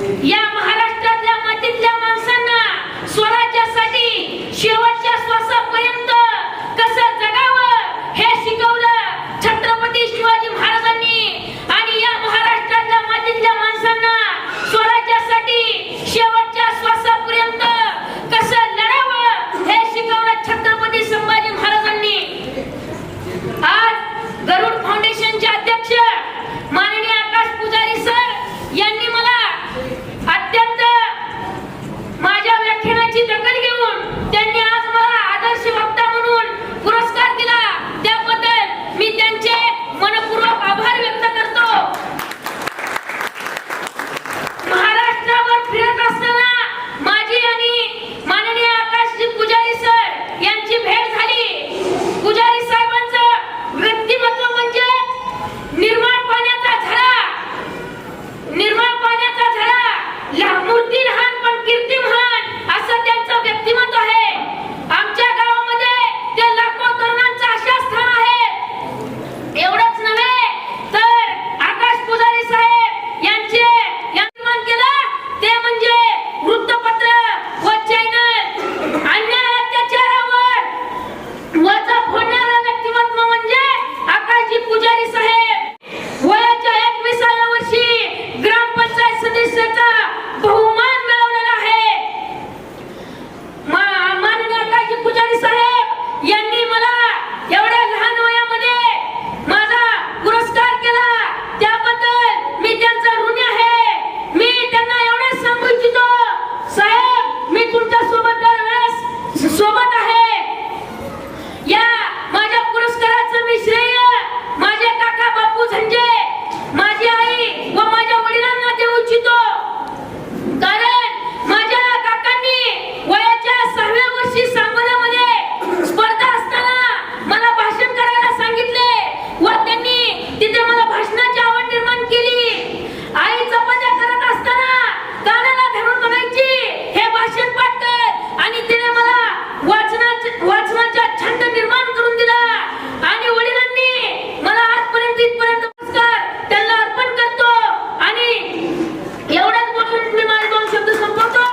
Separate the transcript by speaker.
Speaker 1: या महाराष्ट्रातल्या मातीतल्या माणसांना स्वराज्यासाठी शेवटच्या श्वासापर्यंत